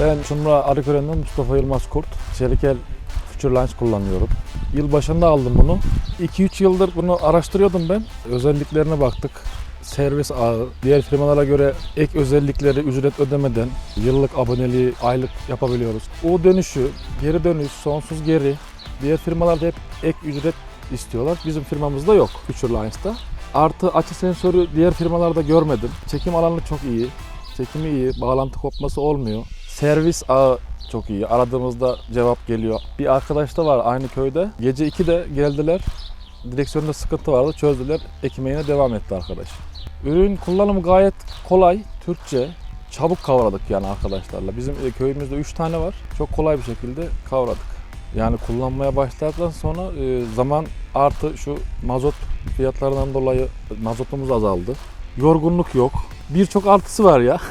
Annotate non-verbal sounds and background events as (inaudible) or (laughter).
Ben Çumra Arıkören'den Mustafa Yılmaz Kurt. Çelikel Future Lines kullanıyorum. Yıl başında aldım bunu. 2-3 yıldır bunu araştırıyordum ben. Özelliklerine baktık. Servis ağı, diğer firmalara göre ek özellikleri ücret ödemeden yıllık aboneliği, aylık yapabiliyoruz. O dönüşü, geri dönüş, sonsuz geri. Diğer firmalarda hep ek ücret istiyorlar. Bizim firmamızda yok Future Lines'ta. Artı açı sensörü diğer firmalarda görmedim. Çekim alanı çok iyi. Çekimi iyi, bağlantı kopması olmuyor. Servis ağı çok iyi. Aradığımızda cevap geliyor. Bir arkadaş da var aynı köyde. Gece 2'de geldiler. Direksiyonda sıkıntı vardı. Çözdüler. Ekmeğine devam etti arkadaş. Ürün kullanımı gayet kolay. Türkçe. Çabuk kavradık yani arkadaşlarla. Bizim e, köyümüzde 3 tane var. Çok kolay bir şekilde kavradık. Yani kullanmaya başladıktan sonra e, zaman artı şu mazot fiyatlarından dolayı mazotumuz azaldı. Yorgunluk yok. Birçok artısı var ya. (laughs)